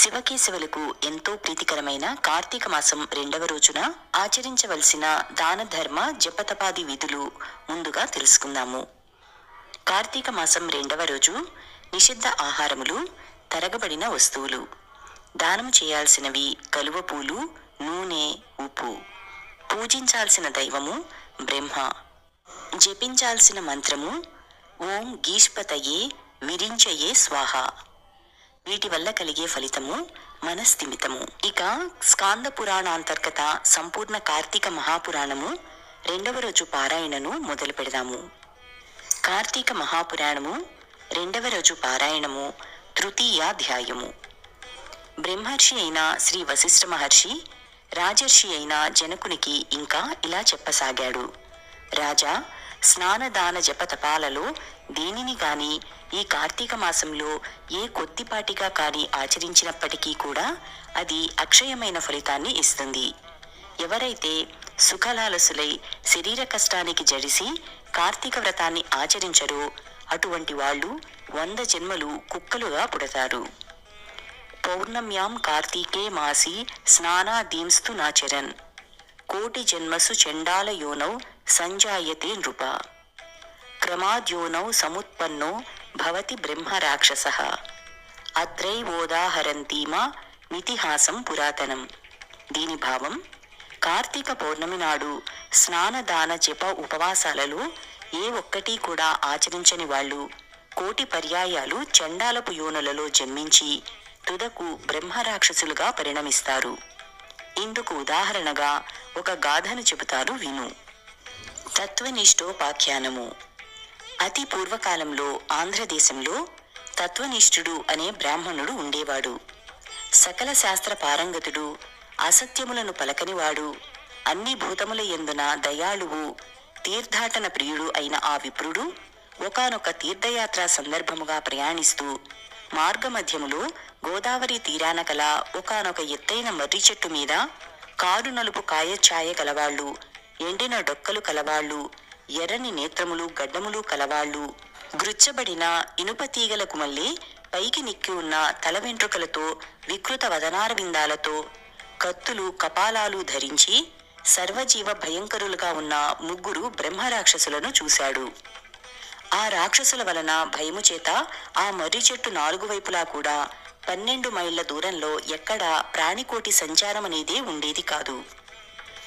శివకేశవులకు ఎంతో ప్రీతికరమైన కార్తీక మాసం రెండవ రోజున ఆచరించవలసిన దాన ధర్మ జపతపాది విధులు ముందుగా తెలుసుకుందాము. కార్తీక మాసం రెండవ రోజు నిషిద్ధ ఆహారములు తరగబడిన వస్తువులు దానం చేయాల్సినవి కలువ పూలు నూనె ఉప్పు పూజించాల్సిన దైవము బ్రహ్మ జపించాల్సిన మంత్రము ఓం గీష్పతయే విరించయే స్వాహ. వీటి వల్ల కలిగే ఫలితము మనస్థిమితము. ఇక స్కాంద పురాణాంతర్గత సంపూర్ణ కార్తీక మహాపురాణము రెండవ రోజు పారాయణను మొదలు పెడదాము. కార్తీక మహాపురాణము రెండవ రోజు పారాయణము తృతీయాధ్యాయము. బ్రహ్మర్షి అయిన శ్రీ వశిష్ఠ మహర్షి రాజర్షి అయిన జనకునికి ఇంకా ఇలా చెప్పసాగాడు. రాజా స్నానదాన జపతపాలలో దేనిని గాని ఈ కార్తీక మాసంలో ఏ కొద్దిపాటిగా కాని ఆచరించినప్పటికీ కూడా అది అక్షయమైన ఫలితాన్ని ఇస్తుంది. ఎవరైతే సుఖలాలసులై శరీర కష్టానికి జడిసి కార్తీక వ్రతాన్ని ఆచరించరో అటువంటి వాళ్ళు వంద జన్మలు కుక్కలుగా పుడతారు. పౌర్ణమ్యాం కార్తీకే మాసి స్నానాదీంస్తు నాచరన్. కోటి జన్మసు చండాల యోనౌ సంజాయతే నృప క్రమాద్యోనౌ సముత్పన్నో భవతి బ్రహ్మ రాక్షస. అత్రైవోదాహరంతీమా మితిహాసం పురాతనం. దీని భావం కార్తీక పౌర్ణమి నాడు స్నానదాన జప ఉపవాసాలలో ఏ ఒక్కటి కూడా ఆచరించని వాళ్ళు కోటి పర్యాయాలు చండాలపు యోనులలో జన్మించి తుదకు బ్రహ్మరాక్షసులుగా పరిణమిస్తారు. ఇందుకు ఉదాహరణగా ఒక గాథను చెబుతారు విను. తత్వనిష్టోపాఖ్యానము అతి పూర్వకాలంలో ఆంధ్రదేశంలో తత్వనిష్ఠుడు అనే బ్రాహ్మణుడు ఉండేవాడు. సకల శాస్త్ర పారంగతుడు అసత్యములను పలకనివాడు అన్ని భూతముల ఎందున దయాళువు తీర్థాటన ప్రియుడు అయిన ఆ విప్రుడు ఒకానొక తీర్థయాత్ర సందర్భముగా ప్రయాణిస్తూ మార్గమధ్యములో గోదావరి తీరాన కల ఒకానొక ఎత్తైన మర్రి చెట్టు మీద కారు నలుపు కాయఛాయ కలవాళ్ళు ఎండిన డొక్కలు కలవాళ్ళు ఎర్రని నేత్రములు గడ్డములు కలవాళ్ళు. గృచ్చబడిన ఇనుప తీగలకు మళ్ళీ పైకి నిక్కి ఉన్న తల వెంట్రుకలతో వికృత వదనార విందాలతో కత్తులు కపాలాలు ధరించి సర్వజీవ భయంకరులుగా ఉన్న ముగ్గురు బ్రహ్మరాక్షసులను చూశాడు. ఆ రాక్షసుల వలన భయము చేత ఆ మర్రి చెట్టు నాలుగు వైపులా కూడా పన్నెండు మైళ్ళ దూరంలో ఎక్కడా ప్రాణికోటి సంచారమనేదే ఉండేది కాదు.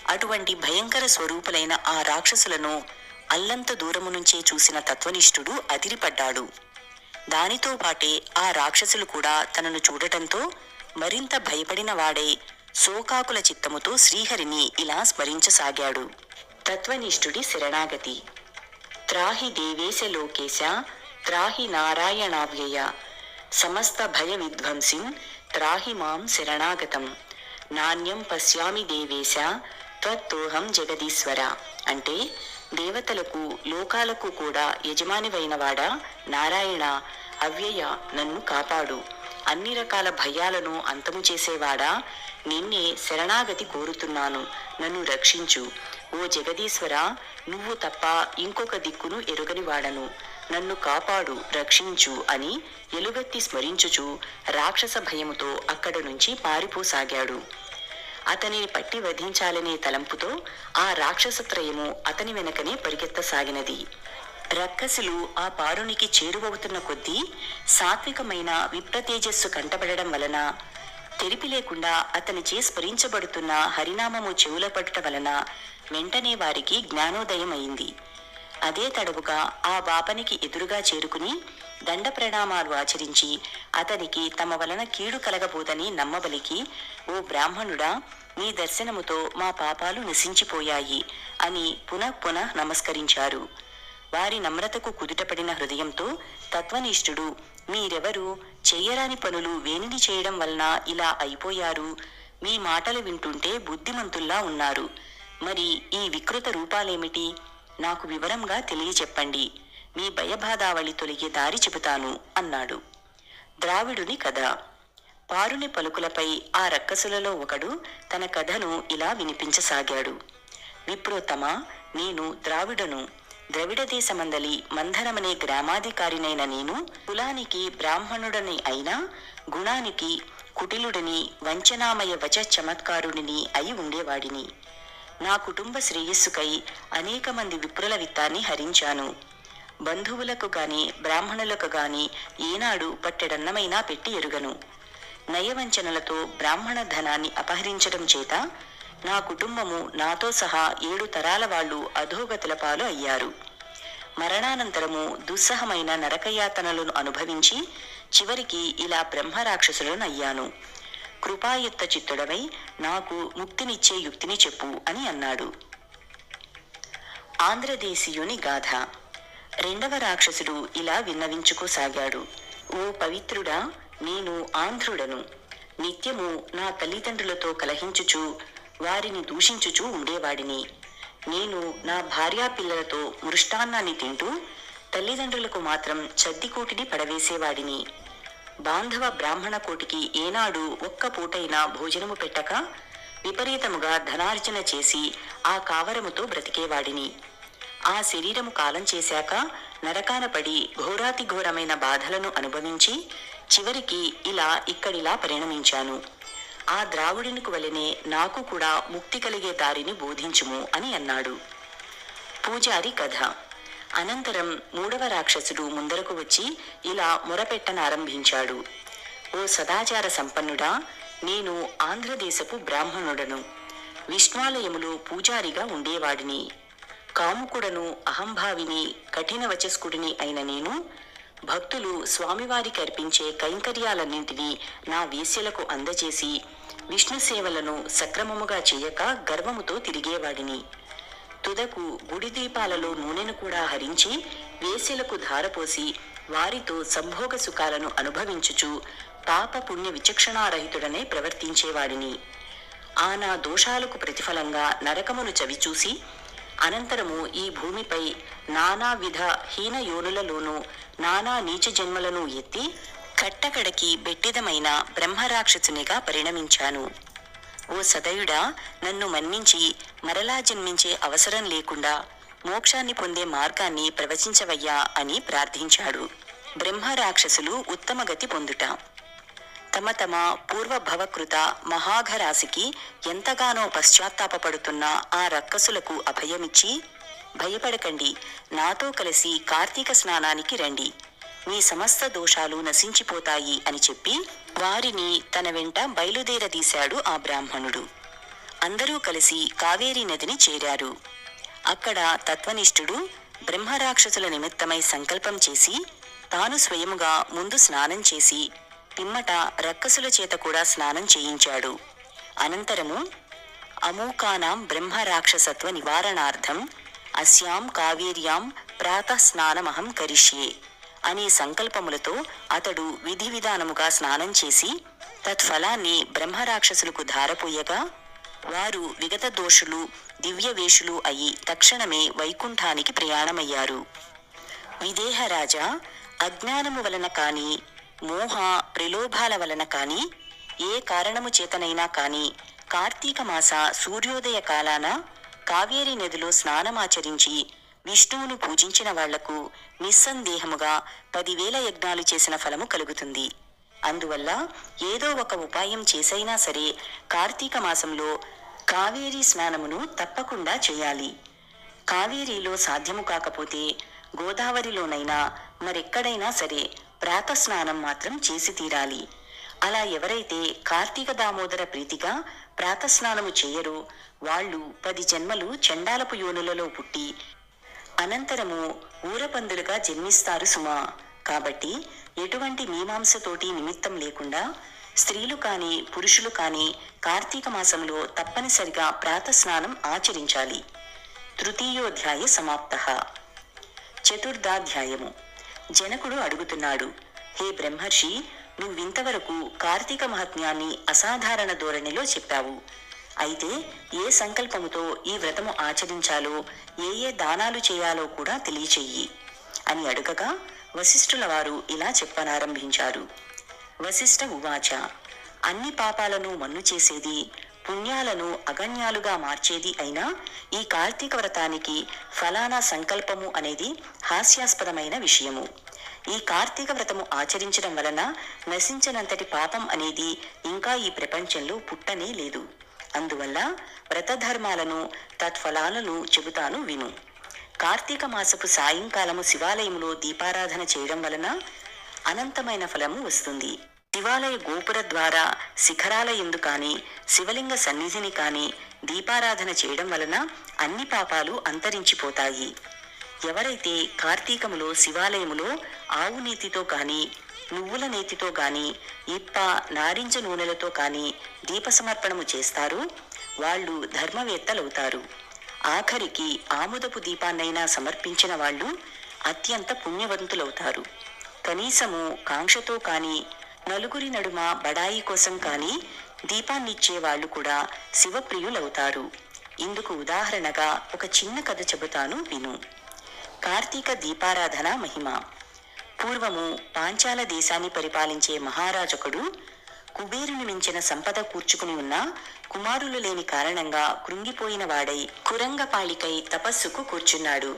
అటువంటి భయంకర స్వరూపులైన ఆ రాక్షసులను అల్లంత దూరము నుంచే చూసిన తత్వనిష్ఠుడు అదిరిపడ్డాడు. దానితో పాటే ఆ రాక్షసులు కూడా తనను చూడటంతో మరింత భయపడిన వాడై శోకాకుల చిత్తముతో శ్రీహరిని ఇలా స్మరించసాగాడు. తత్వనిష్ఠుడి శరణాగతి. త్రాహి దేవేశ లోకేశ త్రాహి నారాయణావ్యయ సమస్త భయ విధ్వంసిం త్రాహి మాం శరణాగతం. నాణ్యం పశ్యామి దేవేశ త్వత్తోహం జగదీశ్వర. అంటే దేవతలకు లోకాలకు కూడా యజమానివైనవాడా నారాయణ అవ్యయ నన్ను కాపాడు. అన్ని రకాల భయాలను అంతము చేసేవాడా? నిన్నే శరణాగతి కోరుతున్నాను నన్ను రక్షించు. ఓ జగదీశ్వర నువ్వు తప్ప ఇంకొక దిక్కును ఎరుగని వాడను నన్ను కాపాడు రక్షించు అని ఎలుగెత్తి స్మరించుచు రాక్షస భయముతో అక్కడ నుంచి పారిపోసాగాడు. అతనిని పట్టి వధించాలనే తలంపుతో ఆ రాక్షసత్రయము అతని వెనకనే పరిగెత్తసాగినది. రక్కసులు ఆ పారునికి చేరువవుతున్న కొద్దీ సాత్వికమైన విప్రతేజస్సు కంటబడడం వలన తెరిపి లేకుండా అతనిచే స్మరించబడుతున్న హరినామము చెవుల పట్టుట వలన వెంటనే వారికి జ్ఞానోదయం అయింది అదే తడవుగా ఆ బాపనికి ఎదురుగా చేరుకుని దండ ప్రణామాలు ఆచరించి అతనికి తమ వలన కీడు కలగబోదని నమ్మబలికి ఓ బ్రాహ్మణుడా నీ దర్శనముతో మా పాపాలు నశించిపోయాయి అని పునః పునః నమస్కరించారు. వారి నమ్రతకు కుదుటపడిన హృదయంతో తత్వనిష్ఠుడు మీరెవరు? చెయ్యరాని పనులు వేనిని చేయడం వలన ఇలా అయిపోయారు. మీ మాటలు వింటుంటే బుద్ధిమంతుల్లా ఉన్నారు. మరి ఈ వికృత రూపాలేమిటి? నాకు వివరంగా తెలియచెప్పండి మీ భయబాధావళి తొలగే దారి చెబుతాను అన్నాడు. ద్రావిడుని కథ. పారుని పలుకులపై ఆ రక్కసులలో ఒకడు తన కథను ఇలా వినిపించసాగాడు. విప్రోత్తమ నేను ద్రావిడను. ద్రవిడ దేశమందలి మంధనమనే గ్రామాధికారినైన నేను కులానికి బ్రాహ్మణుడని అయినా గుణానికి కుటిలుడిని వంచనామయ వచ చమత్కారుడిని అయి ఉండేవాడిని. నా కుటుంబ శ్రేయస్సుకై అనేక మంది విప్రుల విత్తాన్ని హరించాను. బంధువులకు గాని బ్రాహ్మణులకు గాని ఏనాడు పట్టెడన్నమైనా పెట్టి ఎరుగను. నయవంచనలతో బ్రాహ్మణ ధనాన్ని అపహరించడం చేత నా కుటుంబము నాతో సహా ఏడు తరాల వాళ్ళు అధోగతుల పాలు అయ్యారు. మరణానంతరము దుస్సహమైన నరకయాతనలను అనుభవించి చివరికి ఇలా బ్రహ్మరాక్షసులను అయ్యాను. కృపాయుక్త చిత్తుడవై నాకు ముక్తినిచ్చే యుక్తిని చెప్పు అని అన్నాడు. ఆంధ్రదేశీయుని గాథ. రెండవ రాక్షసుడు ఇలా విన్నవించుకోసాగాడు ఓ పవిత్రుడా నేను ఆంధ్రుడను. నిత్యము నా తల్లిదండ్రులతో కలహించుచు వారిని దూషించుచూ ఉండేవాడిని. నేను నా భార్యా పిల్లలతో మృష్టాన్నాన్ని తింటూ తల్లిదండ్రులకు మాత్రం చద్దికోటిని పడవేసేవాడిని. బాంధవ బ్రాహ్మణ కోటికి ఏనాడు ఒక్క పూటైనా భోజనము పెట్టక విపరీతముగా ధనార్జన చేసి ఆ కావరముతో బ్రతికేవాడిని. ఆ శరీరము కాలం చేశాక నరకాన పడి ఘోరాతి ఘోరమైన బాధలను అనుభవించి చివరికి ఇలా ఇక్కడిలా పరిణమించాను. ఆ ద్రావుడినికి వలెనే నాకు కూడా ముక్తి కలిగే దారిని బోధించుము అని అన్నాడు. పూజారి కథ. అనంతరం మూడవ రాక్షసుడు ముందరకు వచ్చి ఇలా మొరపెట్టనారంభించాడు ఓ సదాచార సంపన్నుడా నేను ఆంధ్రదేశపు బ్రాహ్మణుడను. విష్ణాలయములో పూజారిగా ఉండేవాడిని. కాముకుడను అహంభావిని కఠిన వచస్కుడిని అయిన నేను భక్తులు స్వామివారికి అర్పించే కైంకర్యాలన్నింటినీ నా వేశ్యలకు అందజేసి విష్ణు సేవలను సక్రమముగా చేయక గర్వముతో తిరిగేవాడిని. తుదకు గుడి దీపాలలో నూనెను కూడా హరించి వేసెలకు ధారపోసి వారితో సంభోగ సుఖాలను అనుభవించుచు పాప పుణ్య విచక్షణారహితుడనే ప్రవర్తించేవాడిని. ఆనా దోషాలకు ప్రతిఫలంగా నరకమును చవిచూసి అనంతరము ఈ భూమిపై నానా విధ హీన యోనులలోనూ నానా నీచ జన్మలను ఎత్తి కట్టకడకి బెట్టిదమైన బ్రహ్మరాక్షసునిగా పరిణమించాను. ఓ సదయుడా నన్ను మన్నించి మరలా జన్మించే అవసరం లేకుండా మోక్షాన్ని పొందే మార్గాన్ని ప్రవచించవయ్యా అని ప్రార్థించాడు. బ్రహ్మరాక్షసులు ఉత్తమ గతి పొందుట. తమ తమ పూర్వభవకృత మహాఘరాశికి ఎంతగానో పశ్చాత్తాపడుతున్న ఆ రక్కసులకు అభయమిచ్చి భయపడకండి. నాతో కలిసి కార్తీక స్నానానికి రండి. మీ సమస్త దోషాలు నశించిపోతాయి అని చెప్పి వారిని తన వెంట బయలుదేరదీశాడు ఆ బ్రాహ్మణుడు. అందరూ కలిసి కావేరీ నదిని చేరారు. అక్కడ తత్వనిష్ఠుడు బ్రహ్మరాక్షసుల నిమిత్తమై సంకల్పం చేసి తాను స్వయముగా ముందు స్నానం చేసి పిమ్మట రక్కసుల చేత కూడా స్నానం చేయించాడు. అనంతరము అమూకానాం బ్రహ్మరాక్షసత్వ నివారణార్థం అస్యాం కావేర్యాం ప్రాతస్నానమహం కరిష్యే. అనే సంకల్పములతో అతడు విధి విధానముగా స్నానం చేసి తత్ఫలాన్ని బ్రహ్మరాక్షసులకు ధారపోయగా వారు విగత దోషులు దివ్యవేషులు అయి తక్షణమే వైకుంఠానికి ప్రయాణమయ్యారు. విదేహరాజా అజ్ఞానము వలన కాని మోహ ప్రలోభాల వలన కాని ఏ కారణము చేతనైనా కాని కార్తీక మాస సూర్యోదయ కాలాన కావేరీ నదిలో స్నానమాచరించి విష్ణువును పూజించిన వాళ్ళకు నిస్సందేహముగా పదివేల యజ్ఞాలు చేసిన ఫలము కలుగుతుంది. అందువల్ల ఏదో ఒక ఉపాయం చేసైనా సరే కార్తీక మాసంలో కావేరీ స్నానమును తప్పకుండా చేయాలి. కావేరీలో సాధ్యము కాకపోతే గోదావరిలోనైనా మరెక్కడైనా సరే ప్రాతస్నానం మాత్రం చేసి తీరాలి. అలా ఎవరైతే కార్తీక దామోదర ప్రీతిగా ప్రాతస్నానము చేయరో వాళ్ళు పది జన్మలు చండాలపు యోనులలో పుట్టి అనంతరము ఊరపందులుగా జన్మిస్తారు సుమా. కాబట్టి ఎటువంటి మీమాంసతోటి నిమిత్తం లేకుండా స్త్రీలు కాని పురుషులు కాని కార్తీక మాసంలో తప్పనిసరిగా ప్రాతస్నానం ఆచరించాలి. తృతీయోధ్యాయ సమాప్త. చతుర్థాధ్యాయము. జనకుడు అడుగుతున్నాడు హే బ్రహ్మర్షి నువ్వింతవరకు కార్తీక మహాత్మ్యాన్ని అసాధారణ ధోరణిలో చెప్పావు. అయితే ఏ సంకల్పముతో ఈ వ్రతము ఆచరించాలో ఏ ఏ దానాలు చేయాలో కూడా తెలియచెయ్యి అని అడుగగా వశిష్ఠుల వారు ఇలా చెప్పనారంభించారు. వశిష్ఠ ఉవాచ అన్ని పాపాలను మన్ను చేసేది పుణ్యాలను అగణ్యాలుగా మార్చేది అయినా ఈ కార్తీక వ్రతానికి ఫలానా సంకల్పము అనేది హాస్యాస్పదమైన విషయము. ఈ కార్తీక వ్రతము ఆచరించడం వలన నశించనంతటి పాపం అనేది ఇంకా ఈ ప్రపంచంలో పుట్టనే లేదు. అందువల్ల వ్రతధర్మాలను తత్ఫలాలను చెబుతాను విను. కార్తీక మాసపు సాయంకాలము శివాలయంలో దీపారాధన చేయడం వలన అనంతమైన ఫలము వస్తుంది. శివాలయ గోపుర ద్వారా శిఖరాల ఎందు కాని శివలింగ సన్నిధిని కానీ దీపారాధన చేయడం వలన అన్ని పాపాలు అంతరించిపోతాయి. ఎవరైతే కార్తీకములో శివాలయములో ఆవునీతితో కానీ కాని నువ్వుల నేతితో గాని ఇప్ప నారింజ నూనెలతో కాని దీప సమర్పణము చేస్తారు. వాళ్ళు ధర్మవేత్తలవుతారు. ఆఖరికి ఆముదపు దీపాన్నైనా సమర్పించిన వాళ్ళు అత్యంత పుణ్యవంతులవుతారు. కనీసము కాంక్షతో కాని నలుగురి నడుమ బడాయి కోసం కాని దీపాన్నిచ్చే వాళ్ళు కూడా శివప్రియులవుతారు. ఇందుకు ఉదాహరణగా ఒక చిన్న కథ చెబుతాను విను. కార్తీక దీపారాధన మహిమ. పూర్వము పాంచాల దేశాన్ని పరిపాలించే మహారాజకుడు కుబేరుని మించిన సంపద కూర్చుకుని ఉన్న కుమారులు లేని కారణంగా కృంగిపోయిన వాడై కురంగపాళికై తపస్సుకు కూర్చున్నాడు.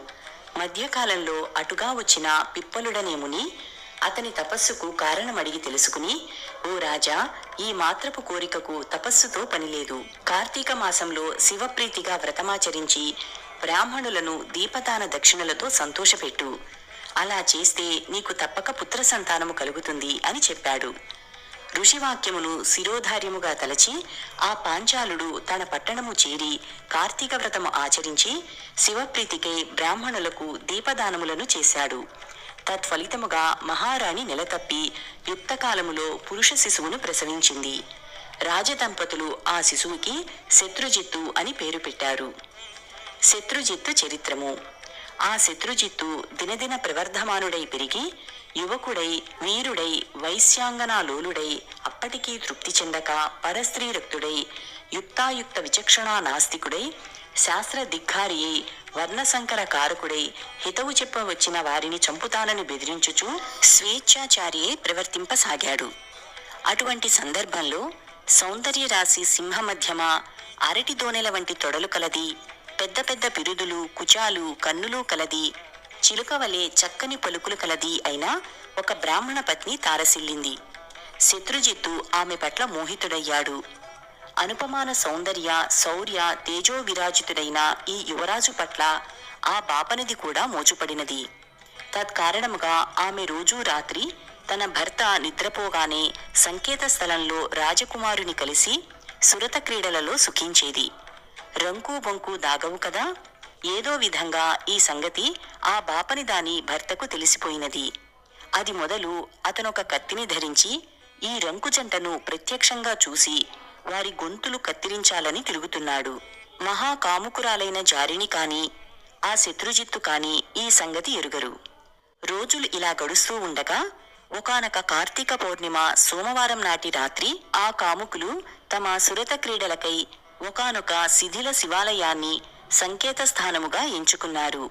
మధ్యకాలంలో అటుగా వచ్చిన పిప్పలుడనేముని అతని తపస్సుకు కారణమడిగి తెలుసుకుని ఓ రాజా ఈ మాత్రపు కోరికకు తపస్సుతో పనిలేదు. కార్తీక మాసంలో శివప్రీతిగా వ్రతమాచరించి బ్రాహ్మణులను దీపదాన దక్షిణలతో సంతోషపెట్టు. అలా చేస్తే నీకు తప్పక పుత్ర సంతానము కలుగుతుంది అని చెప్పాడు. ఋషివాక్యమును శిరోధార్యముగా తలచి ఆ పాంచాలుడు తన పట్టణము చేరి కార్తీక వ్రతము ఆచరించి శివప్రీతికై బ్రాహ్మణులకు దీపదానములను చేశాడు. తత్ఫలితముగా మహారాణి నెలతప్పి యుక్తకాలములో పురుష శిశువును ప్రసవించింది. రాజదంపతులు ఆ శిశువుకి శత్రుజిత్తు అని పేరు పెట్టారు. శత్రుజిత్తు చరిత్రము. ఆ శత్రుజిత్తు దినదిన ప్రవర్ధమానుడై పెరిగి యువకుడై వీరుడై వైశ్యాంగనాలోలుడై అప్పటికీ తృప్తి చెందక పరస్త్రీరక్తుడై యుక్తాయుక్త విచక్షణా నాస్తికుడై శాస్త్ర దిగ్గారి అయి వర్ణసంకర కారకుడై హితవు చెప్పవచ్చిన వారిని చంపుతానని బెదిరించుచు స్వేచ్ఛాచార్యే ప్రవర్తింపసాగాడు. అటువంటి సందర్భంలో సౌందర్యరాశి సింహమధ్యమ సింహ మధ్యమ అరటి దోనెల వంటి తొడలు కలది పెద్ద పెద్ద బిరుదులు కుచాలు కన్నులు కలది. చిలుకవలే చక్కని పలుకులు కలది అయిన ఒక బ్రాహ్మణ పత్ని తారసిల్లింది. శత్రుజిత్తు ఆమె పట్ల మోహితుడయ్యాడు. అనుపమాన సౌందర్య శౌర్య తేజో విరాజితుడైన ఈ యువరాజు పట్ల ఆ బాపనిది కూడా మోచుపడినది తత్కారణముగా ఆమె రోజూ రాత్రి తన భర్త నిద్రపోగానే సంకేత స్థలంలో రాజకుమారుని కలిసి సురత క్రీడలలో సుఖించేది. రంకు బొంకు దాగవు కదా? ఏదో విధంగా ఈ సంగతి ఆ బాపని దాని భర్తకు తెలిసిపోయినది. అది మొదలు అతనొక కత్తిని ధరించి ఈ రంకు జంటను ప్రత్యక్షంగా చూసి వారి గొంతులు కత్తిరించాలని తిరుగుతున్నాడు. మహాకాముకురాలైన జారిని కాని ఆ శత్రుజిత్తు కాని ఈ సంగతి ఎరుగరు. రోజులు ఇలా గడుస్తూ ఉండగా ఒకనక కార్తీక పౌర్ణిమ సోమవారం నాటి రాత్రి ఆ కాముకులు తమ సురత క్రీడలకై ఒకానొక శిథిల శివాలయాన్ని సంకేత స్థానముగా ఎంచుకున్నారు.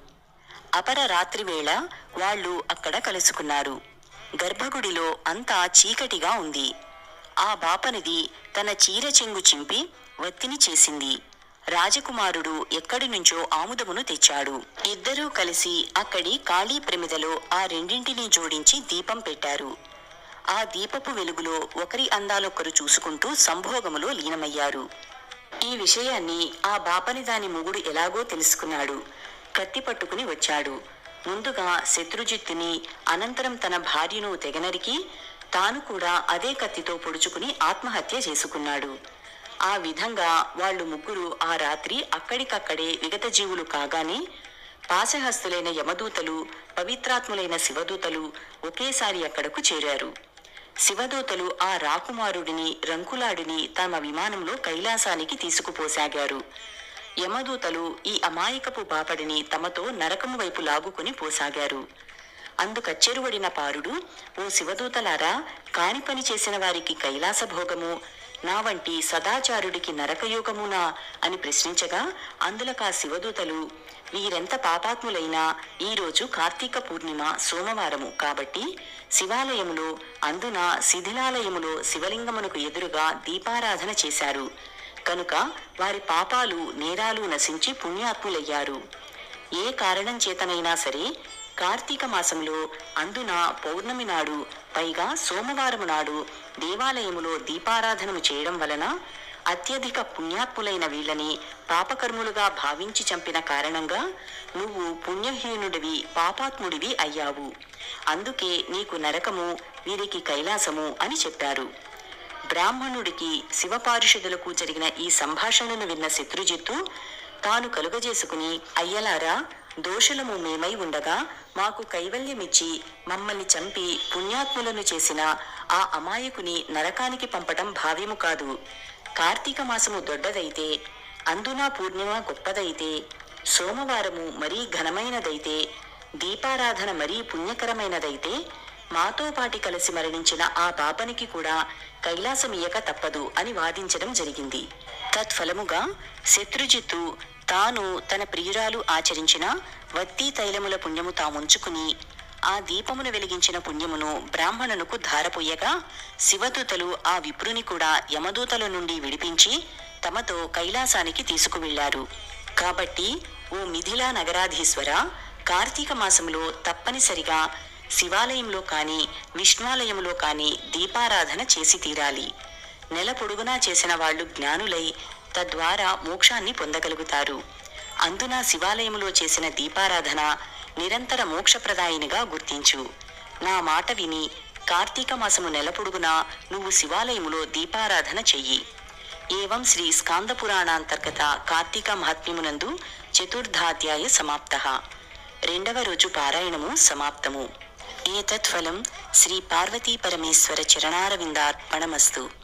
అపర రాత్రివేళ వాళ్ళు అక్కడ కలుసుకున్నారు. గర్భగుడిలో అంతా చీకటిగా ఉంది. ఆ బాపనిది తన చీర చెంగు చింపి వత్తిని చేసింది. రాజకుమారుడు ఎక్కడి నుంచో ఆముదమును తెచ్చాడు. ఇద్దరూ కలిసి అక్కడి ఖాళీ ప్రమిదలో ఆ రెండింటినీ జోడించి దీపం పెట్టారు. ఆ దీపపు వెలుగులో ఒకరి అందాలొకరు చూసుకుంటూ సంభోగములో లీనమయ్యారు. ఈ విషయాన్ని ఆ బాపని దాని మొగుడు ఎలాగో తెలుసుకున్నాడు. కత్తి పట్టుకుని వచ్చాడు. ముందుగా శత్రుజిత్తుని అనంతరం తన భార్యను తెగనరికి తాను కూడా అదే కత్తితో పొడుచుకుని ఆత్మహత్య చేసుకున్నాడు. ఆ విధంగా వాళ్ళు ముగ్గురు ఆ రాత్రి అక్కడికక్కడే విగత జీవులు కాగానే పాశహస్తులైన యమదూతలు పవిత్రాత్ములైన శివదూతలు ఒకేసారి అక్కడకు చేరారు. శివదూతలు ఆ రాకుమారుడిని రంకులాడిని తమ విమానంలో కైలాసానికి తీసుకుపోసాగారు. యమదూతలు ఈ అమాయకపు బాపడిని తమతో నరకము వైపు లాగుకుని పోసాగారు. అందుకచ్చెరువడిన పారుడు ఓ శివదూతలారా కాని పని చేసిన వారికి కైలాస భోగము నా వంటి సదాచారుడికి నరకయోగమునా? అని ప్రశ్నించగా అందులకా శివదూతలు వీరెంత పాపాత్ములైనా ఈరోజు కార్తీక పూర్ణిమ సోమవారము కాబట్టి శివాలయములో అందున శిథిలాలయములో శివలింగమునకు ఎదురుగా దీపారాధన చేశారు. కనుక వారి పాపాలు నేరాలు నశించి పుణ్యాత్ములయ్యారు. ఏ కారణం చేతనైనా సరే కార్తీక మాసంలో అందున పౌర్ణమి నాడు పైగా సోమవారము నాడు దేవాలయములో దీపారాధనము చేయడం వలన అత్యధిక పుణ్యాత్ములైన వీళ్ళని పాపకర్ములుగా భావించి చంపిన కారణంగా నువ్వు పుణ్యహీనుడివి పాపాత్ముడివి అయ్యావు. అందుకే నీకు నరకము వీరికి కైలాసము అని చెప్పారు. బ్రాహ్మణుడికి శివపారిషదులకు జరిగిన ఈ సంభాషణను విన్న శత్రుజిత్తు తాను కలుగజేసుకుని అయ్యలారా దోషులము మేమై ఉండగా మాకు కైవల్యమిచ్చి మమ్మల్ని చంపి పుణ్యాత్ములను చేసిన ఆ అమాయకుని నరకానికి పంపటం భావ్యము కాదు. కార్తీక మాసము దొడ్డదైతే అందున పూర్ణిమ గొప్పదైతే సోమవారము మరీ ఘనమైనదైతే దీపారాధన మరీ పుణ్యకరమైనదైతే మాతో పాటి కలిసి మరణించిన ఆ పాపనికి కూడా కైలాసమియ్యక తప్పదు అని వాదించడం జరిగింది. తత్ఫలముగా శత్రుజిత్తు తాను తన ప్రియురాలు ఆచరించిన వత్తి తైలముల పుణ్యము తాముంచుకుని ఆ దీపమును వెలిగించిన పుణ్యమును బ్రాహ్మణునకు ధారపోయగా శివదూతలు ఆ విప్రుని కూడా యమదూతల నుండి విడిపించి తమతో కైలాసానికి తీసుకువెళ్ళారు కాబట్టి ఓ మిథిలా నగరాధీశ్వర కార్తీక మాసంలో తప్పనిసరిగా శివాలయంలో కానీ విష్ణువాలయంలో కానీ దీపారాధన చేసి తీరాలి. నెల పొడుగునా చేసిన వాళ్ళు జ్ఞానులై తద్వారా మోక్షాన్ని పొందగలుగుతారు. అందున శివాలయంలో చేసిన దీపారాధన నిరంతర మోక్షప్రదాయినిగా గుర్తించు. నా మాట విని కార్తీక మాసము నెలపొడుగునా నువ్వు శివాలయములో దీపారాధన చెయ్యి. ఏవం శ్రీ స్కాంద పురాణాంతర్గత కార్తీక మహాత్మ్యమునందు చతుర్థాధ్యాయ సమాప్త. రెండవ రోజు పారాయణము సమాప్తము. ఏతత్ఫలం శ్రీ పార్వతీ పరమేశ్వర చరణారవిందార్పణమస్తు.